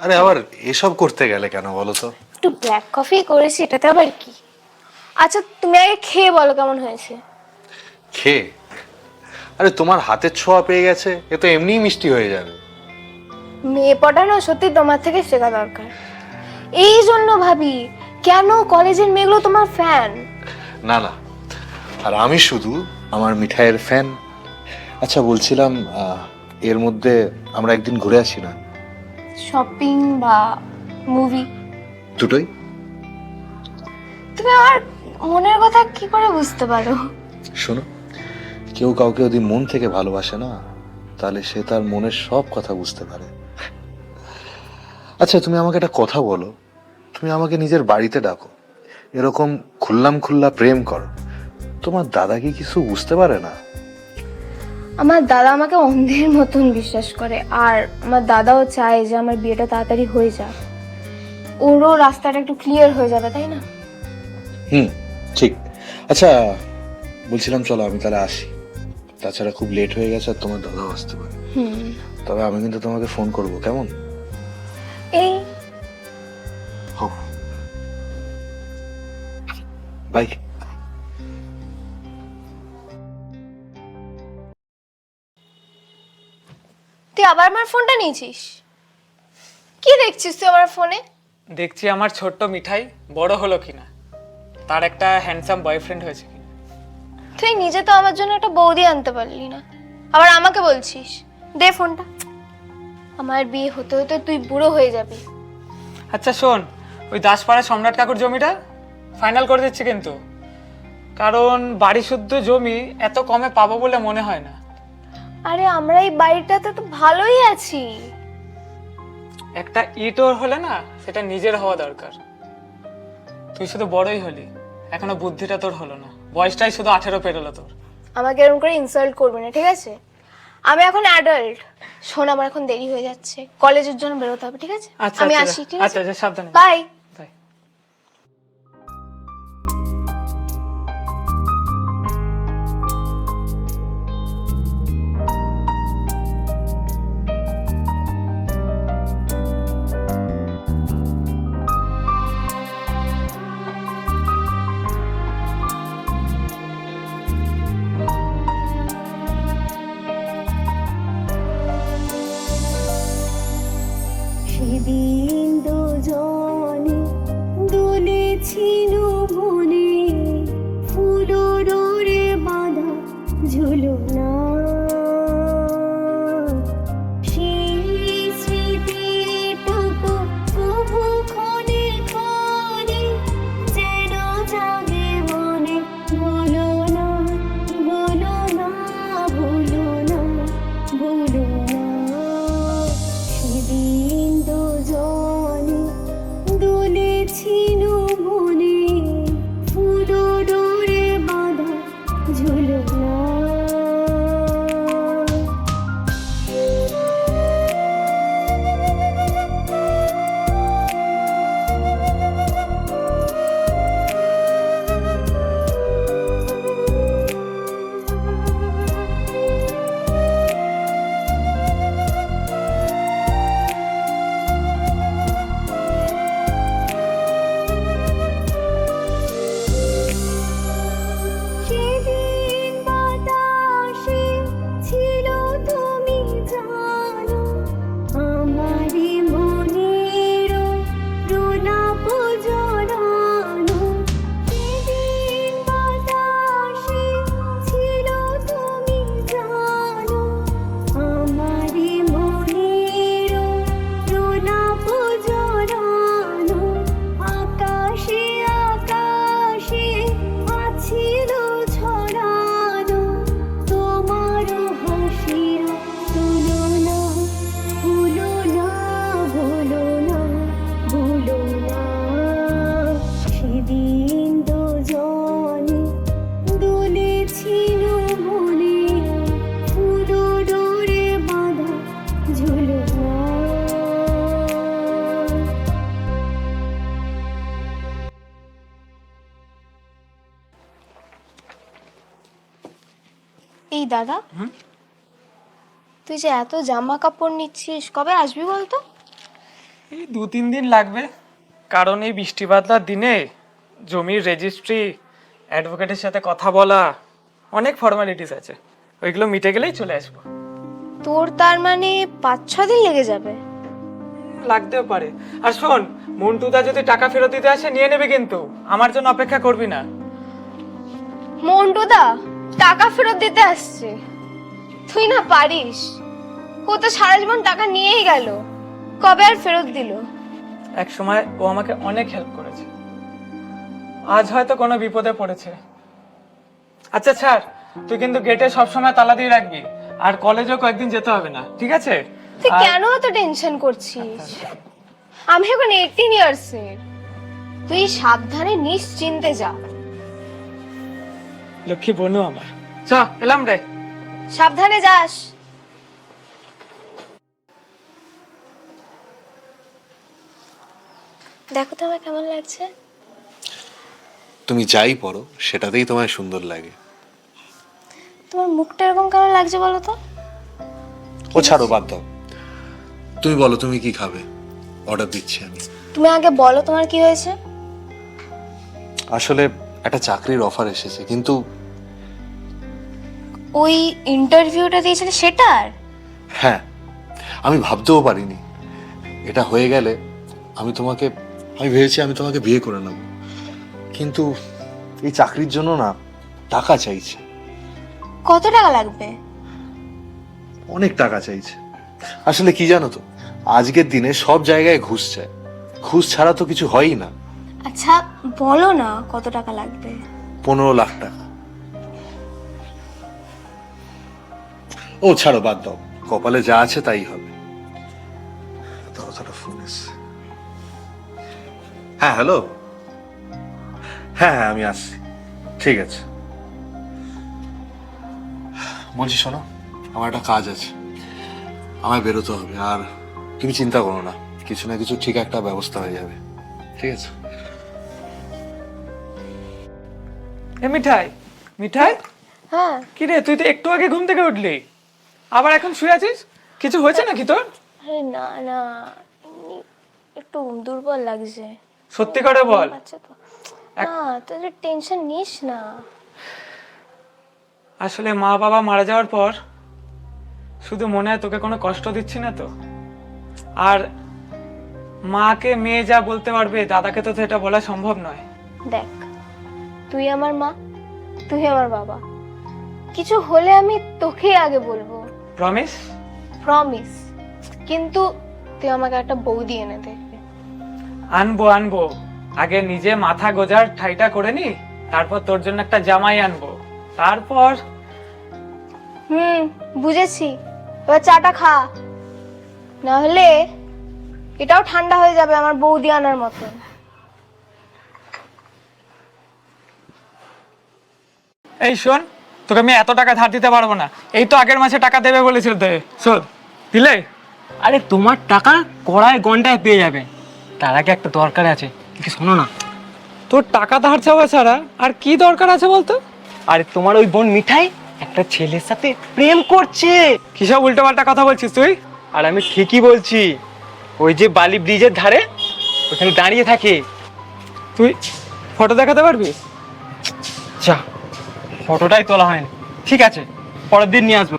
আরে আবার এসব করতে গেলে কেন বলো তো? একটু ব্ল্যাক কফি করেছি এটাতে আবার কি? আচ্ছা তুমি আগে খেয়ে বলো কেমন হয়েছে? খেয়ে? আরে তোমার হাতের ছোঁয়া পেয়ে গেছে এ তো এমনিই মিষ্টি হয়ে যাবে। মেয়ে পড়ানো সত্যি তোমার থেকে শেখা দরকার। এই জন্য ভাবি কেন কলেজের মেয়েগুলো তোমার ফ্যান না না আর আমি শুধু আমার মিঠাইয়ের ফ্যান আচ্ছা বলছিলাম আহ, এর মধ্যে আমরা একদিন ঘুরে আসি না? শপিং বা মুভি দুটোই। তুমি আমার মনের কথা কি করে বুঝতে পারো? শোনো কেউ কাউকে যদি মন থেকে ভালোবাসে না তাহলে সে তার মনের সব কথা বুঝতে পারে। আচ্ছা তুমি আমাকে একটা কথা বলো। তুমি আমাকে নিজের বাড়িতে ডাকো। এরকম খুল্লাম খুল্লা প্রেম করো। তোমার দাদা কি কিছু বুঝতে পারে না? আমার দাদা আমাকে অন্ধের মতন বিশ্বাস করে আর আমার দাদাও চায় যে আমার বিয়েটা তাড়াতাড়ি হয়ে যাক। ওরও রাস্তাটা একটু ক্লিয়ার হয়ে যাবে তাই না? হুম ঠিক। আচ্ছা বলছিলাম চলো আমি তাহলে আসি। তাছাড়া খুব লেট হয়ে গেছে আর তোমার দাদাও আসতে পারে। হুম। তবে আমি কিন্তু তোমাকে ফোন করব কেমন? এই। বাই তুই আবার আমার ফোনটা নিয়েছিস? কি দেখছিস তুই আমার ফোনে? দেখছি আমার ছোট্ট মিঠাই বড় হলো কিনা? তার একটা হ্যান্ডসাম বয়ফ্রেন্ড হয়েছে কিনা? তুই নিজে তো আমার জন্য একটা বৌদি আনতে পারলি না। আবার আমাকে বলছিস দে ফোনটা। আমার বিয়ে হতে হতে তুই বুড়ো হয়ে যাবি। আচ্ছা শোন ওই দাসপাড়া সম্রাট কাকুর জমিটা ফাইনাল করে দিচ্ছি কিন্তু। কারণ বাড়ি শুদ্ধ জমি এত কমে পাবো বলে মনে হয় না। আরে আমরা এই বাড়িটাতে তো ভালোই আছি। একটা ইটোর হলে না সেটা নিজের হওয়া দরকার। তুই শুধু বড়ই হলি এখনও বুদ্ধিটা তোর হলো না। বয়সটাই শুধু আঠেরো পেরোলো তোর। আমাকে এরকম করে ইনসাল্ট করবি না ঠিক আছে? আমি এখন অ্যাডাল্ট শোন আমার এখন দেরি হয়ে যাচ্ছে। কলেজের জন্য বেরোতে হবে ঠিক আছে? আচ্ছা আমি আচ্ছা, আসি ঠিক আচ্ছা আছে? আচ্ছা সাবধানে। বাই এই দাদা। তুই যে এত জামা কাপড় নিচ্ছিস কবে আসবি বলতো? এই দু তিন দিন লাগবে। কারণ এই বৃষ্টি বাদলার দিনে জমির রেজিস্ট্রি অ্যাডভোকেটের সাথে কথা বলা অনেক ফর্মালিটিস আছে। ওইগুলো মিটে গেলেই চলে আসব। তোর তার মানে পাঁচ ছ দিন লেগে যাবে? লাগতেও পারে। আর শোন মন্টুদা যদি টাকা ফেরত দিতে আসে নিয়ে নেবে কিন্তু। আমার জন্য অপেক্ষা করবি না। মন্টুদা টাকা ফেরত দিতে আসছে। তুই না পারিস। ও তো সারা জীবন টাকা নিয়েই গেল। কবে আর ফেরত দিল? এক সময় ও আমাকে অনেক হেল্প করেছে। আজ হয়তো কোনো বিপদে পড়েছে। আচ্ছা ছাড়। তুই কিন্তু গেটে সবসময় তালা দিয়ে রাখবি। আর কলেজেও কয়েকদিন যেতে হবে না ঠিক আছে? তুই কেন এত টেনশন করছিস? আমি এখন এইটিন ইয়ার্স এর তুই সাবধানে নিশ্চিন্তে যা। লক্ষ্মী বনু আমার। চ এলাম রে। সাবধানে যাস। দেখো তো আমার কেমন লাগছে। তুমি যাই পড়ো সেটাতেই তোমায় সুন্দর লাগে। তোমার মুখটা এরকম কেমন লাগছে বলো তো? ও ছাড়ো বাদ দাও। তুমি বলো তুমি কি খাবে? অর্ডার দিচ্ছি আমি। তুমি আগে বলো তোমার কি হয়েছে। আসলে একটা চাকরির অফার এসেছে কিন্তু ওই ইন্টারভিউটা দিয়েছিলে সেটার? হ্যাঁ আমি ভাবতেও পারিনি। এটা হয়ে গেলে আমি তোমাকে আমি ভেবেছি আমি তোমাকে বিয়ে করে নেব। কিন্তু এই চাকরির জন্য না টাকা চাইছে। কত টাকা লাগবে? অনেক টাকা চাইছে। আসলে কি জানো তো আজকের দিনে সব জায়গায় ঘুষ চায়। ঘুষ ছাড়া তো কিছু হয়ই না। আচ্ছা বলো না কত টাকা লাগবে? পনেরো লাখ টাকা। ও, ছাড়ো, বাদ দাও। কপালে যা আছে তাই হবে। ফোন হ্যাঁ হ্যালো হ্যাঁ হ্যাঁ আমি আসছি। ঠিক আছে। বলছি শোনো, আমার একটা কাজ আছে। আমায় বেরোতে হবে, আর তুমি চিন্তা করো না। কিছু না কিছু ঠিক একটা ব্যবস্থা হয়ে যাবে। ঠিক আছে? এ মিঠাই মিঠাই? হ্যাঁ। কি রে তুই তো একটু আগে ঘুম থেকে উঠলি। আবার এখন শুয়ে আছিস? কিছু হয়েছে নাকি তোর? আরে না না এমনি একটু দুর্বল লাগছে। সত্যি করে বল। আচ্ছা তো। না তোদের টেনশন নিস না। আসলে মা বাবা মারা যাওয়ার পর শুধু মনে হয় তোকে কোনো কষ্ট দিচ্ছি না তো। আর মাকে মেয়ে যা বলতে পারবে দাদাকে তো সেটা বলা সম্ভব নয়। দেখ তুই আমার মা তুই আমার বাবা। কিছু হলে আমি তোকে আগে বলব। প্রমিস প্রমিস কিন্তু তুই আমাকে একটা বৌদি এনে দে আনব আনব। আগে নিজে মাথা গোজার ঠাইটা করে নি তারপর তোর জন্য একটা জামাই আনব। তারপর? হুম বুঝেছি। এবার চাটা খা। না হলে এটাও ঠান্ডা হয়ে যাবে আমার বৌদি আনার মতো এই শোন তোকে আমি এত টাকা ধার দিতে পারব না। এই তো আগের মাসে টাকা দেবে বলেছিল তো শোধ দিলে? আরে তোমার টাকা কড়ায় ঘন্টায় পেয়ে যাবে। তার আগে একটা দরকার আছে কি শোনো না। তোর টাকা ধার চাওয়া ছাড়া আর কি দরকার আছে বলতো? আরে তোমার ওই বোন মিঠাই একটা ছেলের সাথে প্রেম করছে। কিসব উল্টো পাল্টা কথা বলছিস তুই? আর আমি ঠিকই বলছি ওই যে বালি ব্রিজের ধারে ওখানে দাঁড়িয়ে থাকে। তুই ফটো দেখাতে পারবি? যা। ফটোটাই তোলা হয়নি। ঠিক আছে পরের দিন নিয়ে আসব।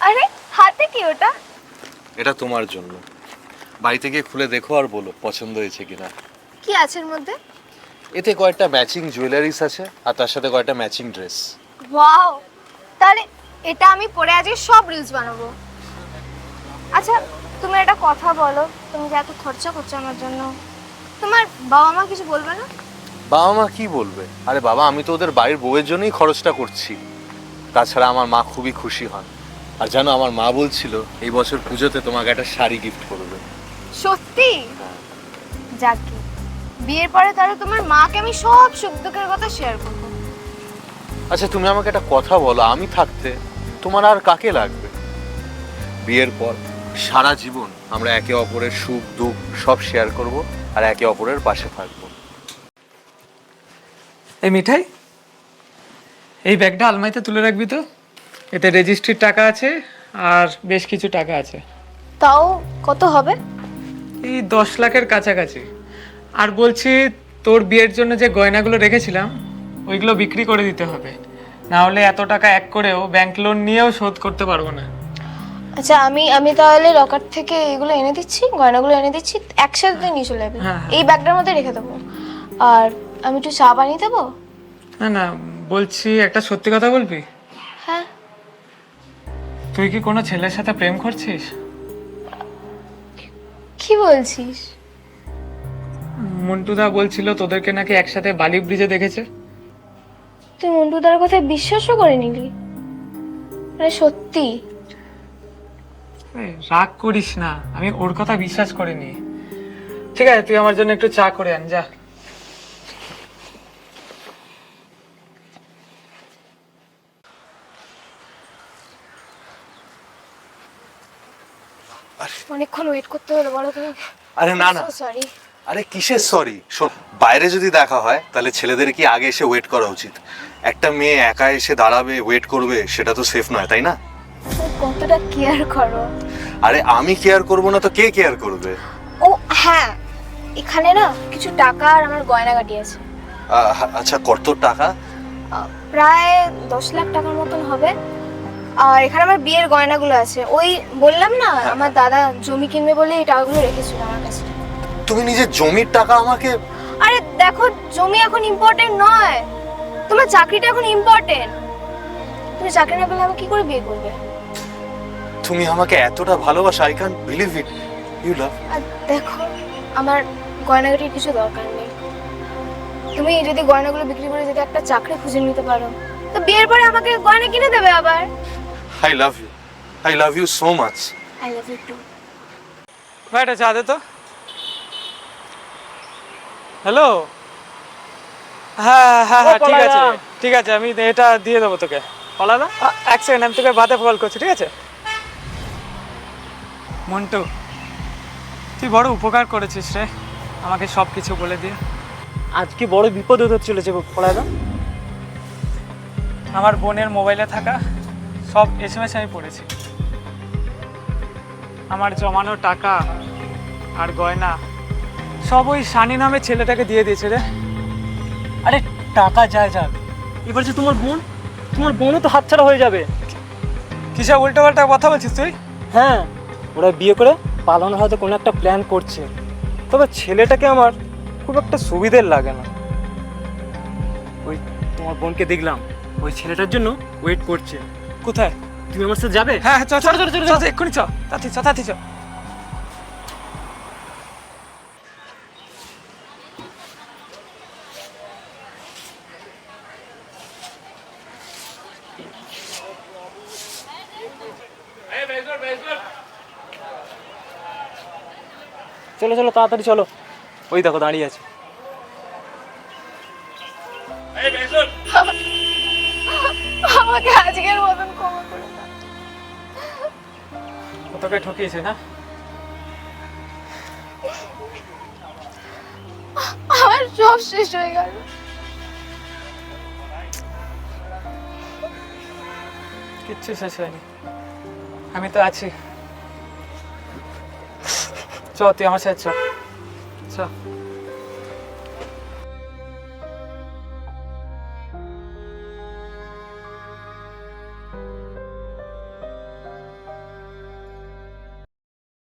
আরে হাতে কি ওটা? এটা তোমার জন্য। বাড়িতে গিয়ে খুলে দেখো আর বলো পছন্দ হয়েছে কিনা। কি আছে এর মধ্যে? এতে কয়েকটা ম্যাচিং জুয়েলারিস আছে আর তার সাথে কয়েকটা ম্যাচিং ড্রেস ওয়াও! তাহলে এটা আমি পরে আজকে সব রিলস বানাবো। আচ্ছা তুমি একটা কথা বলো তুমি যে এত খরচা করছ আমার জন্য। তোমার বাবা মা কিছু বলবে না? বাবা মা কি বলবে? আরে বাবা আমি তো ওদের বাড়ির বউয়ের জন্যই খরচটা করছি। তাছাড়া আমার মা খুবই খুশি হন। আর জানো আমার মা বলছিল এই বছর পুজোতে তোমাকে একটা শাড়ি গিফট করবে। সত্যি? যাকে বিয়ের পরে তাহলে তোমার মাকে আমি সব সুখ দুঃখের কথা শেয়ার করব। আচ্ছা তুমি আমাকে একটা কথা বলো আমি থাকতে তোমার আর কাকে লাগবে? বিয়ের পর সারা জীবন আমরা একে অপরের সুখ দুঃখ সব শেয়ার করব আর একে অপরের পাশে থাকব। এই মিঠাই এই ব্যাগটা আলমারিতে তুলে রাখবি তো? এতে রেজিস্ট্রির টাকা আছে আর বেশ কিছু টাকা আছে। তাও কত হবে? এই দশ লাখের কাছাকাছি। আর বলছি তোর বিয়ের জন্য যে গয়নাগুলো রেখেছিলাম ওইগুলো বিক্রি করে দিতে হবে। না হলে এত টাকা এক করেও ব্যাংক লোন নিয়েও শোধ করতে পারব না। আচ্ছা আমি আমি তাহলে লকার থেকে এগুলো এনে দিচ্ছি গয়নাগুলো এনে দিচ্ছি একসাথে নিয়ে চলে যাবে। হ্যাঁ, হ্যাঁ। এই ব্যাগটার মধ্যে রেখে দেবো। আর আমি একটু চা বানিয়ে দেবো? না না বলছি একটা সত্যি কথা বলবি? হ্যাঁ। তুই কি কোনো ছেলের সাথে প্রেম করছিস? কি বলছিস? মন্টুদা বলছিল তোদেরকে নাকি একসাথে বালি ব্রিজে দেখেছে? তুই মন্টুদার কথায় বিশ্বাসও করে নিলি? মানে সত্যি। রাগ করিস না। আমি ওর কথা বিশ্বাস করিনি। ঠিক আছে তুই আমার জন্য একটু চা করে আন যা। অনেকক্ষণ ওয়েট করতে হলো বলো তুমি আরে না না। সরি আরে কিসের সরি শোন বাইরে যদি দেখা হয় তাহলে ছেলেদের কি আগে এসে ওয়েট করা উচিত? একটা মেয়ে একা এসে দাঁড়াবে ওয়েট করবে সেটা তো সেফ নয় তাই না? কতটা কেয়ার করো? আরে আমি কেয়ার করব না তো কে কেয়ার করবে? ও হ্যাঁ এখানে না কিছু টাকা আর আমার গয়না গয়নাগাটি আছে। আচ্ছা কত টাকা? প্রায় দশ লাখ টাকার মতন হবে। আর এখানে আমার বিয়ের গয়নাগুলো আছে। ওই বললাম না আমার দাদা জমি কিনবে বলে এই টাকাগুলো রেখেছিল আমার কাছে। তুমি নিজের জমির টাকা আমাকে আরে দেখো জমি এখন ইম্পর্টেন্ট নয়। তোমার চাকরিটা এখন ইম্পর্টেন্ট তুমি চাকরি না পেলে আমি কি করে বিয়ে করবে? তুমি আমাকে এতটা ভালোবাসো I can believe it you love আর দেখো আমার গয়নাগাটির কিছু দরকার নেই। তুমি যদি গয়নাগুলো বিক্রি করে যদি একটা চাকরি খুঁজে নিতে পারো তো বিয়ের পরে আমাকে গয়না কিনে দেবে আবার। I love you I love you so much I love you too ভাই এটা চা দে তো। হ্যালো হ্যাঁ হ্যাঁ হ্যাঁ ঠিক আছে। ঠিক আছে আমি এটা দিয়ে দেবো তোকে। পলাদা এক সেকেন্ড আমি তোকে বাদে কল করছি ঠিক আছে? মন্টু তুই বড় উপকার করেছিস রে। আমাকে সব কিছু বলে দিয়ে আজকে বড় বিপদ হতে চলেছে পড়াদা আমার বোনের মোবাইলে থাকা সব এস এম আমি পড়েছি। আমার জমানো টাকা আর গয়না সব ওই সানি নামে ছেলেটাকে দিয়ে দিয়েছে রে। টাকা যায় যাক এবার যে তোমার বোন? তোমার বোনও তো হাতছাড়া হয়ে যাবে। কিসব উল্টো পাল্টা কথা বলছিস তুই? হ্যাঁ ওরা বিয়ে করে পালানোর হয়তো কোনো একটা প্ল্যান করছে। তবে ছেলেটাকে আমার খুব একটা সুবিধের লাগে না। ওই তোমার বোনকে দেখলাম ওই ছেলেটার জন্য ওয়েট করছে। কোথায়? তুমি আমার সাথে যাবে? হ্যাঁ চ চ চ চ চ, এক্ষুনি চ তাতি চ তাতি চ চলো চলো তাড়াতাড়ি চলো। ওই দেখো দাঁড়িয়ে আছে। আমাকে আজকের মতন ক্ষমা করে দাও। তোকে ঠকিয়েছে না আমার সব শেষ হয়ে গেল। কিচ্ছু শেষ হয়নি। আমি তো আছি। চ তুই আমার সাথে চ। চ।